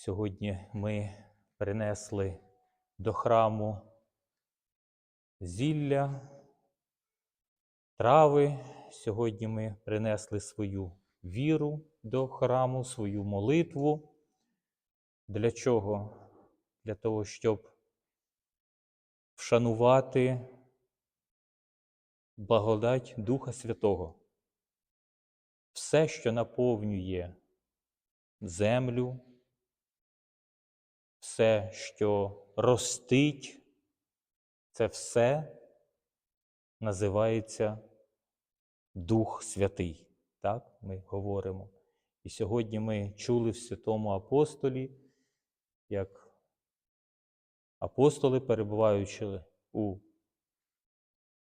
Сьогодні ми принесли до храму зілля, трави. Сьогодні ми принесли свою віру до храму, свою молитву. Для чого? Для того, щоб вшанувати благодать Духа Святого. Все, що наповнює землю, все, що ростить, це все називається Дух Святий. Так ми говоримо. І сьогодні ми чули в святому апостолі, як апостоли, перебуваючи у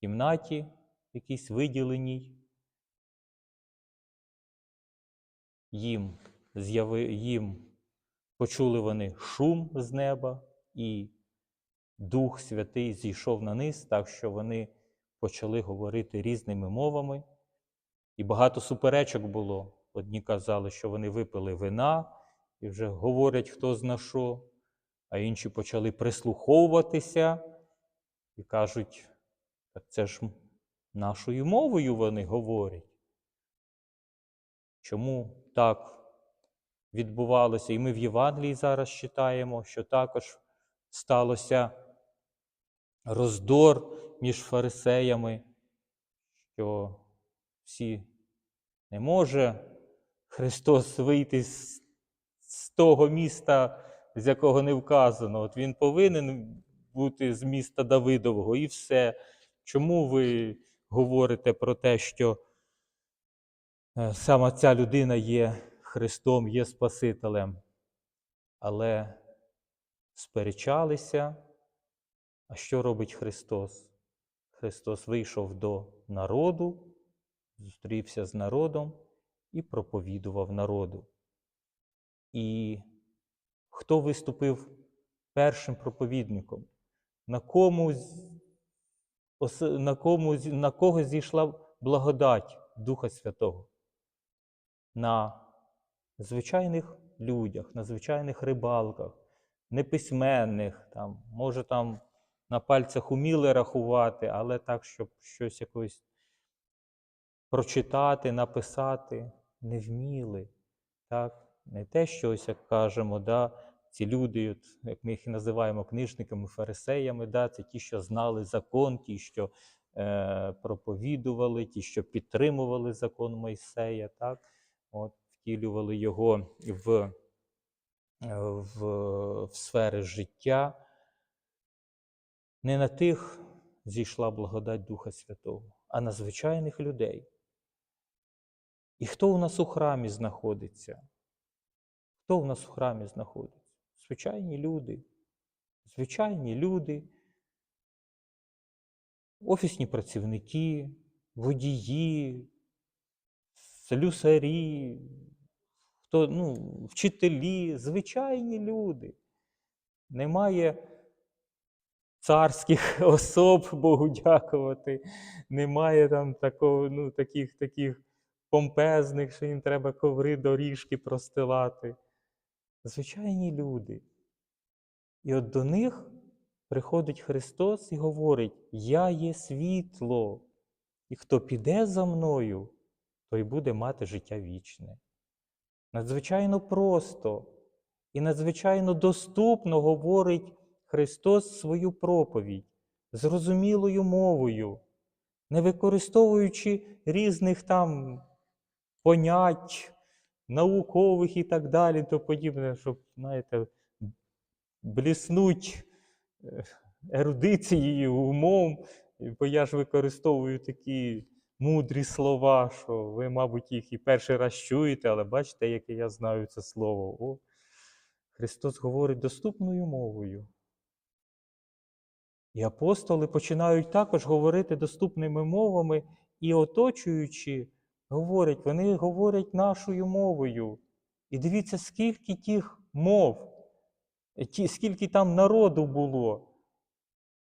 кімнаті, якійсь виділеній, їм, з'яви, їм почули вони шум з неба, і Дух Святий зійшов на низ, так що вони почали говорити різними мовами. І багато суперечок було. Одні казали, що вони випили вина і вже говорять, хто зна що, а інші почали прислуховуватися і кажуть, це ж нашою мовою вони говорять. Чому так відбувалося? І ми в Євангелії зараз читаємо, що також сталося роздор між фарисеями, що всі не може Христос вийти з, з того міста, з якого не вказано. От Він повинен бути з міста Давидового і все. Чому ви говорите про те, що е, саме ця людина є Христом, є Спасителем? Але сперечалися. А що робить Христос? Христос вийшов до народу, зустрівся з народом і проповідував народу. І хто виступив першим проповідником? На кому, на кому, на кого зійшла благодать Духа Святого? На звичайних людях, на звичайних рибалках, неписьменних, там, може там на пальцях уміли рахувати, але так, щоб щось якось прочитати, написати, не вміли. Так? Не те щось, як кажемо, да, ці люди, от, як ми їх і називаємо книжниками, фарисеями, да, це ті, що знали закон, ті, що е, проповідували, ті, що підтримували закон Мойсея, так? От, втілювали його в, е, в, в сфери життя. Не на тих зійшла благодать Духа Святого, а на звичайних людей. І хто у нас у храмі знаходиться? Хто у нас у храмі знаходиться? Звичайні люди. Звичайні люди, офісні працівники, водії, слюсарі, хто, ну, вчителі, звичайні люди. Немає царських особ, Богу дякувати. Немає там такого, ну, таких, таких помпезних, що їм треба коври доріжки простилати. Звичайні люди. І от до них приходить Христос і говорить: Я є світло, і хто піде за мною, той буде мати життя вічне. Надзвичайно просто і надзвичайно доступно говорить Христос свою проповідь зрозумілою мовою, не використовуючи різних там понять, наукових і так далі, то подібне, щоб, знаєте, бліснуть е, ерудицією, умом, бо я ж використовую такі мудрі слова, що ви, мабуть, їх і перший раз чуєте, але бачите, яке я знаю це слово. О, Христос говорить доступною мовою. І апостоли починають також говорити доступними мовами і оточуючи, говорять, вони говорять нашою мовою. І дивіться, скільки тих мов, скільки там народу було.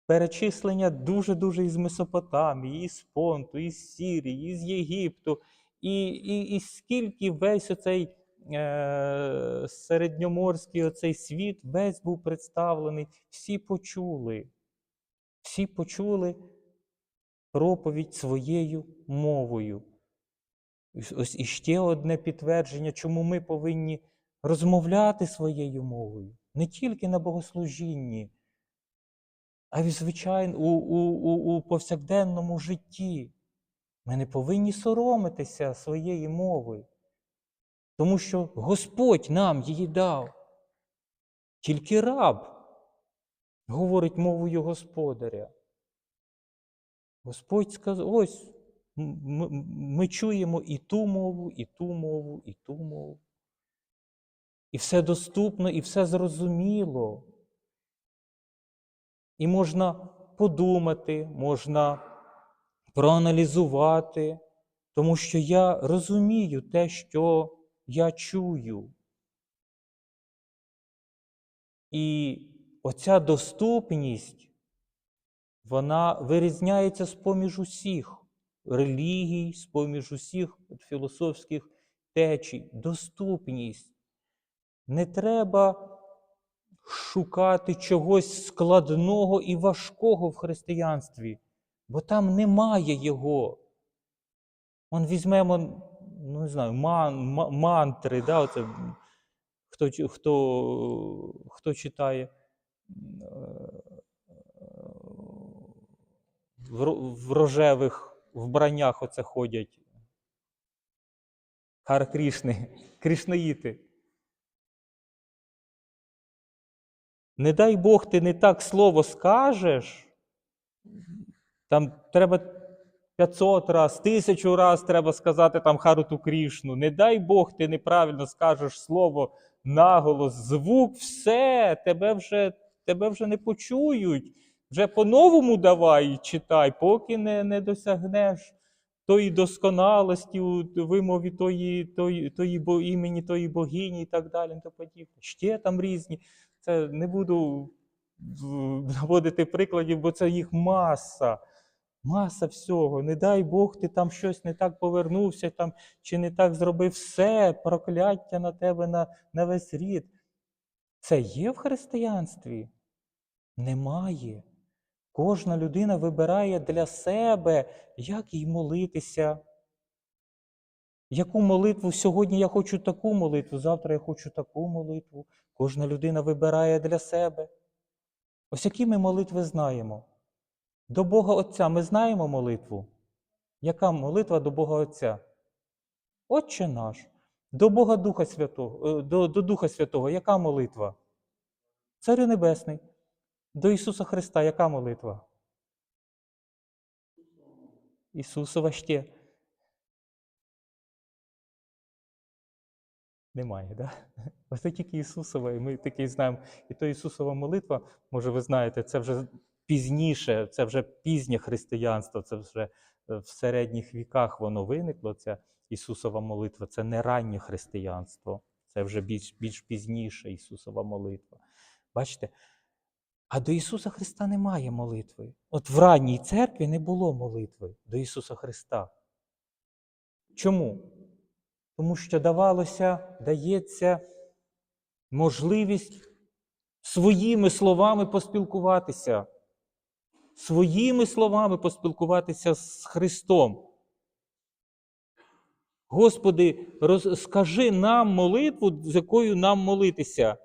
Перечислення дуже-дуже із Месопотамії, із Понту, із Сірії, із Єгипту, і, і, і скільки весь оцей е, середньоморський оцей світ весь був представлений, всі почули, всі почули проповідь своєю мовою. Ось- іще одне підтвердження, чому ми повинні розмовляти своєю мовою, не тільки на богослужінні, а й звичайно у, у, у, у повсякденному житті. Ми не повинні соромитися своєї мови, тому що Господь нам її дав. Тільки раб говорить мовою господаря. Господь сказав, ось ми чуємо і ту мову, і ту мову, і ту мову. І все доступно, і все зрозуміло. І можна подумати, можна проаналізувати, тому що я розумію те, що я чую. І оця доступність, вона вирізняється з-поміж усіх релігій, з-поміж усіх філософських течій. Доступність. Не треба шукати чогось складного і важкого в християнстві, бо там немає його. Он візьмемо, ну не знаю, ман, ма- мантри, да, оце, хто, хто, хто читає е, в, рожевих вбраннях оце ходять. Хар Крішни, Крішнаїти. Не дай Бог, ти не так слово скажеш, там треба 500 раз, тисячу раз треба сказати там Харуту Крішну. Не дай Бог, ти неправильно скажеш слово наголос, звук, все, тебе вже, тебе вже не почують. Вже по-новому давай читай, поки не, не досягнеш тої досконалості у вимові тої, тої, тої бо, імені тої богині і так далі. Ще там різні. Це не буду наводити прикладів, бо це їх маса. Маса всього. Не дай Бог, ти там щось не так повернувся, там, чи не так зробив все, прокляття на тебе на, на весь рід. Це є в християнстві? Немає. Кожна людина вибирає для себе, як їй молитися. Яку молитву сьогодні я хочу таку молитву, завтра я хочу таку молитву. Кожна людина вибирає для себе. Ось які ми молитви знаємо. До Бога Отця ми знаємо молитву. Яка молитва до Бога Отця? Отче наш. До Бога Духа Святого, е, до, до Духа Святого, яка молитва? Царю Небесний. До Ісуса Христа, яка молитва? Ісусова ще. Немає, да? Ось тільки Ісусова, і ми такий знаємо. І то Ісусова молитва, може, ви знаєте, це вже пізніше, це вже пізнє християнство, це вже е, в середніх віках воно виникло. Ця Ісусова молитва. Це не раннє християнство, це вже більш, більш пізніше Ісусова молитва. Бачите? А до Ісуса Христа немає молитви. От в ранній церкві не було молитви до Ісуса Христа. Чому? Тому що давалося, дається можливість своїми словами поспілкуватися, своїми словами поспілкуватися з Христом. Господи, роз, скажи нам молитву, з якою нам молитися.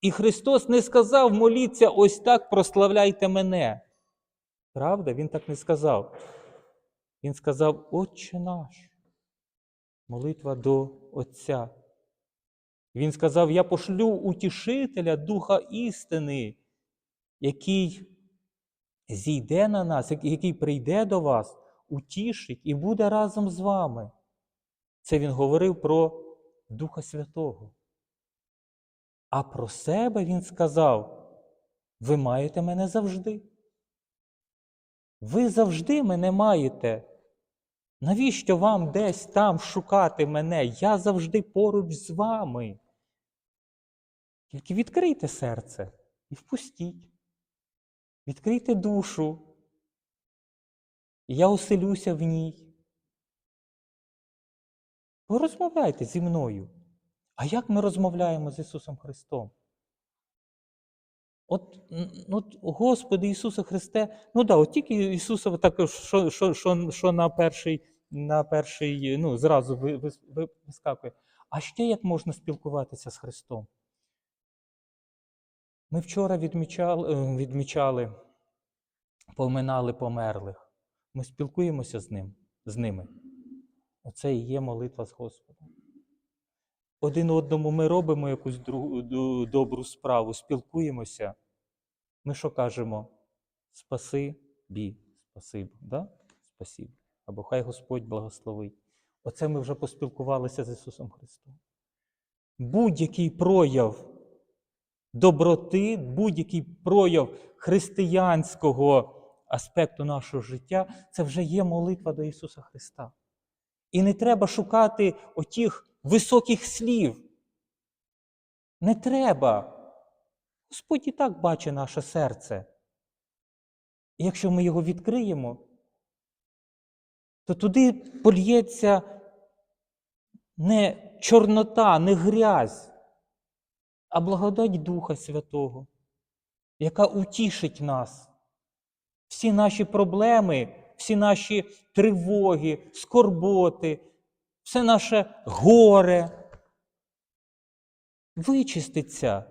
І Христос не сказав моліться ось так, прославляйте мене. Правда? Він так не сказав. Він сказав, Отче наш. Молитва до Отця. Він сказав: Я пошлю утішителя Духа істини, який зійде на нас, який- прийде до вас, утішить і буде разом з вами. Це він говорив про Духа Святого. А про себе він сказав: ви маєте мене завжди. Ви завжди мене маєте. Навіщо вам десь там шукати мене? Я завжди поруч з вами. Тільки відкрийте серце і впустіть. Відкрийте душу. І я оселюся в ній. Порозмовляйте зі мною. А як ми розмовляємо з Ісусом Христом? От, от Господи Ісусе Христе, ну да, от тільки Ісуса так, що, що, що, що на перший, на перший, ну, зразу ви- ви- ви- вискакує. А ще як можна спілкуватися з Христом? Ми вчора відмічали, е, відмічали поминали померлих. Ми спілкуємося з ним, з ними. Оце і є молитва з Господом. Один одному ми робимо якусь другу, добру справу, спілкуємося. Ми що кажемо? Спаси бі, спасибо, да? Спасибо. Або хай Господь благословить. Оце ми вже поспілкувалися з Ісусом Христом. Будь-який прояв доброти, будь-який прояв християнського аспекту нашого життя, це вже є молитва до Ісуса Христа. І не треба шукати отіх високих слів. Не треба. Господь і так бачить наше серце. І якщо ми його відкриємо, то туди польється не чорнота, не грязь, а благодать Духа Святого, яка утішить нас. Всі наші проблеми, всі наші тривоги, скорботи, все наше горе вичиститься.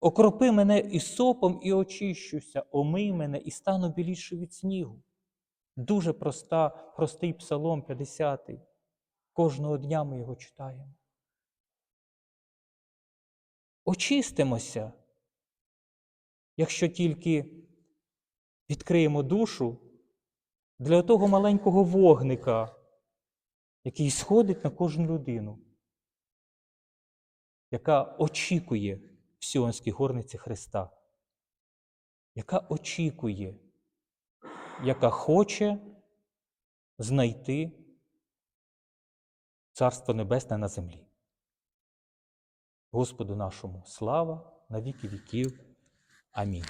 Окропи мене і сопом, і очищуся, омий мене і стану біліше від снігу. Дуже проста, простий псалом 50. Кожного дня ми його читаємо. Очистимося, якщо тільки відкриємо душу для того маленького вогника, який сходить на кожну людину, яка очікує в Сіонській горниці Христа, яка очікує, яка хоче знайти Царство Небесне на землі. Господу нашому слава на віки віків. Амінь.